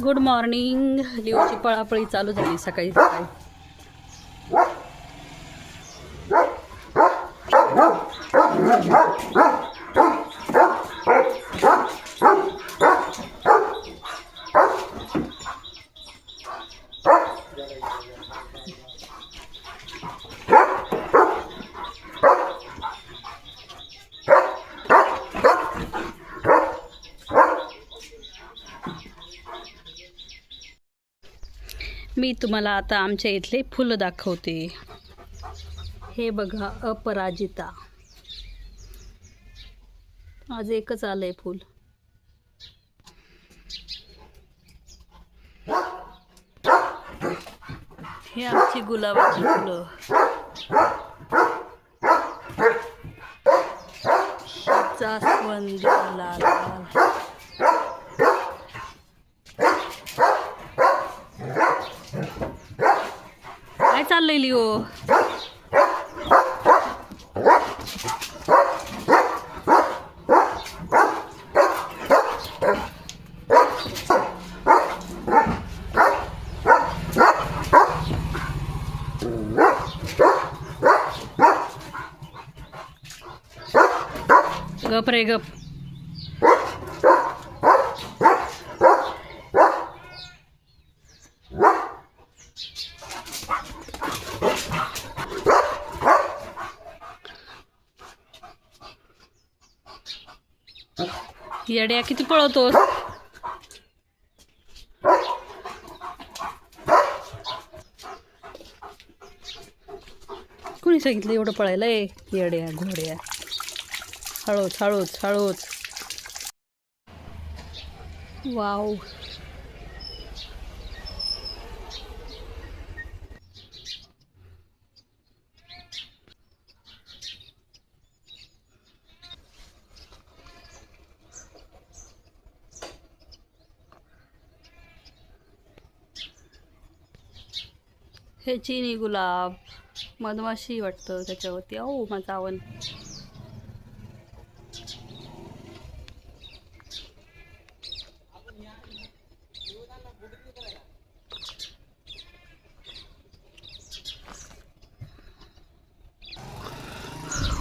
Good morning लिवची पळापळी चालू झाली सकाळी सकाळी. मी तुम्हाला आता आमच्या इथले फुलं दाखवते. हे बघा अपराजिता. आज एकच आलंय फुल. हे आमची गुलाबाची फुलं. जास्वंदी लाल लाल काय चाललंय लिओ. गप रे गप. येड्या किती पळवतोस? कुणी सांगितलं एवढं पळायला येड्या घोड्या. हळूच हळूच हळूच. वाव. हे चिनी गुलाब मधमाशी वाटतं त्याच्यावरती. अहो माझा आवन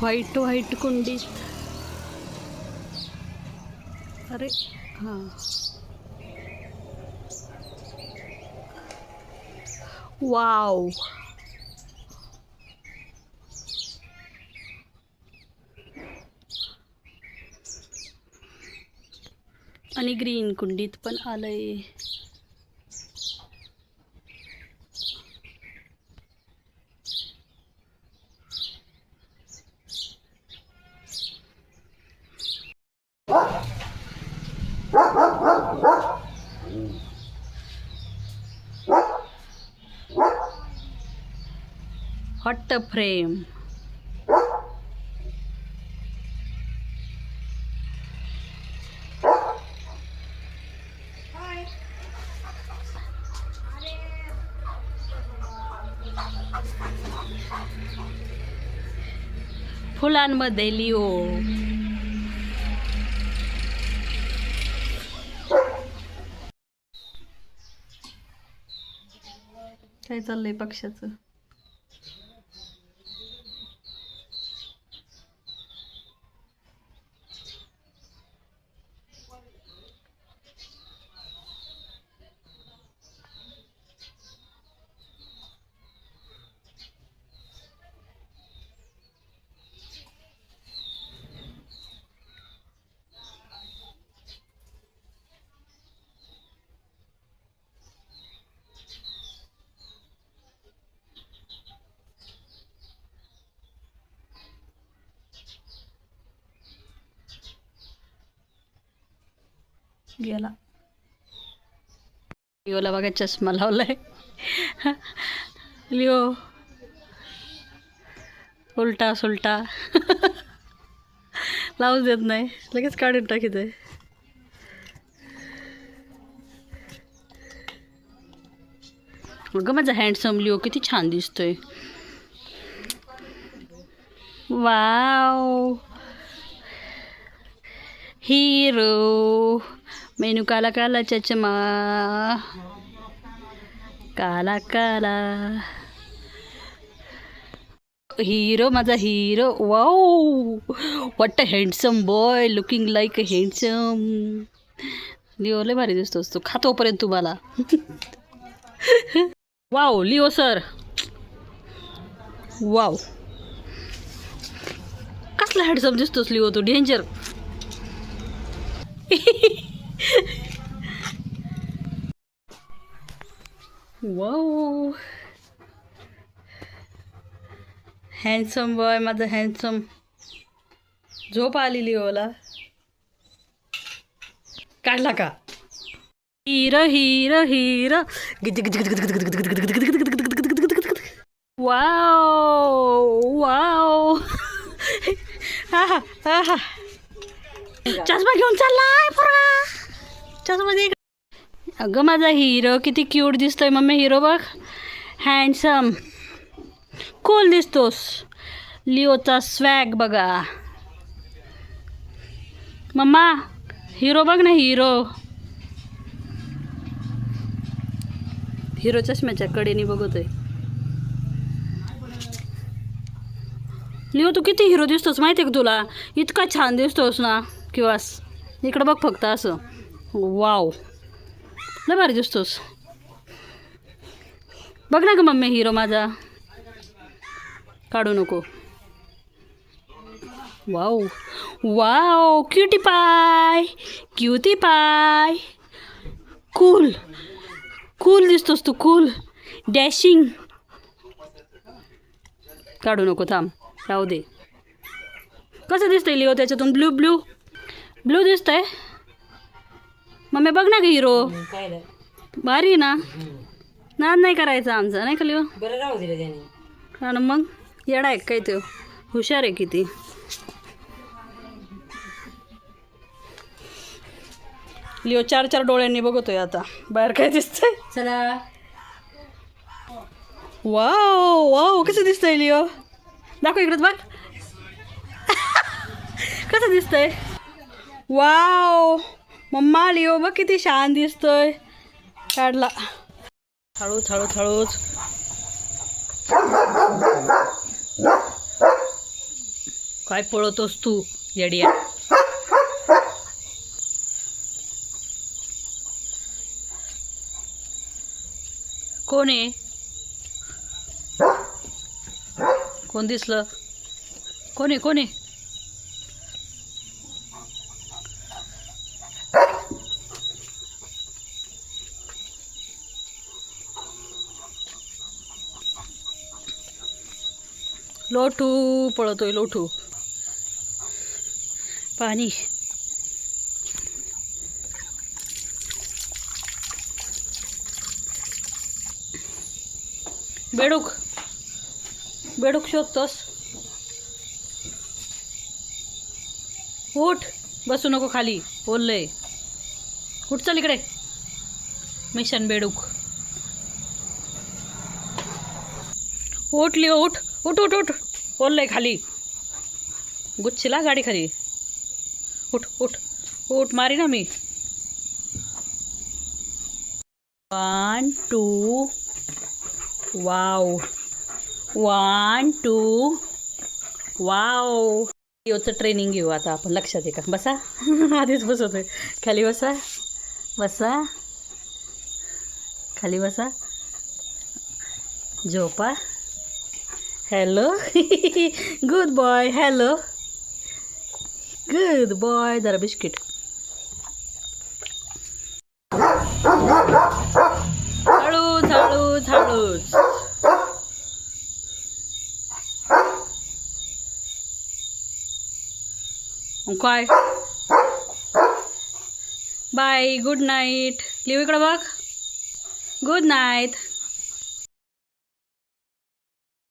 व्हाईट व्हाईट कुंडीत. अरे हां. वाव आणि ग्रीन कुंडीत पण आलंय. Hot frame. फुलांमध्ये लिओ काय चाललंय पक्षाचं? गेला. लिओला बघा चष्मा लावलाय. लिओ. उलटा सुलटा. लावूच देत नाही. लगेच काढून टाकीत. आहे अगं माझा हँडसम लिओ किती छान दिसतोय. वाव. हिरो. मेनू काला काला चचमा। काला काला। हिरो माझा hero wow what a handsome boy looking like a handsome Leo लय भारी दिसतोस तू. खातोपर्यंत तुम्हाला वाव लिओ सर वाव कसला हँडसम दिसतोस लिओ तू डेंजर वाव हँडसम बॉय माझं हँडसम झोप आलेली ओला काढला का हिर हिर हिर वाव वाव हा हा चष्मा घेऊन चाललाय पुरा चष्मा अगं माझा हिरो किती क्यूट दिसतोय मम्मी. हिरो बघ. हँडसम कूल दिसतोस. लिओचा स्वॅग बघा. मम्मा हिरो बघ ना हिरो. हिरो चष्म्याच्या कडेने बघतोय. लिओ तू किती हिरो दिसतोस माहिती आहे का तुला? इतका छान दिसतोस ना. किंवा इकडं बघ फक्त असं. वाव लय भारी दिसतोस. बघ ना ग मम्मी हिरो माझा. काढू नको. Wow. Wow cutie pie cutie pie cool cool दिसतोस तू कूल डॅशिंग काढू नको थांब. राहू दे. कसं दिसतंय लिओ त्याच्यातून? ब्ल्यू ब्लू ब्लू दिसतंय. मम्मी बघ ना ग हिरो. भारी आहे ना? नाद नाही करायचा आमचा नाही का लिओ? बरं राहू दिलं त्याने. आणि मग? येडा आहे काय तो? हुशार आहे किती. लिओ चार चार डोळ्यांनी बघतोय आता. बाहेर काय दिसतंय? चला. वाव वाव कसं दिसतंय लिओ? दाखव इकडं बघ. कसं दिसतंय? वाव. मम्मा लिओ बघ किती छान दिसतोय. काढला. हळूच हळूच हळूच. काय पळतोस तू येडिया? कोण आहे? कोण दिसलं? कोण आहे कोण आहे? लोठू पळतोय लोठू. पाणी. बेडूक. बेडूक शोधतोस. उठ. बसू नको खाली. बोललंय. उठ चल इकडे. मिशन बेडूक. हो, उठ लिओ उठ. उठ उठ उठ. बोललंय खाली. गुच्छीला गाडी खाली. उठ उठ उठ मारी ना मी. One two wow one two wow योचं training घेऊ आता आपण. लक्षात आहे का? बसा. आधीच बसवतो आहे खाली बसा. बसा. खाली बसा. झोपा. Hello good boy hello good boy जरा बिस्किट हळूच झाडू झाडू मग काय बाय गुड नाईट लिव इकडं बघ गुड नाईट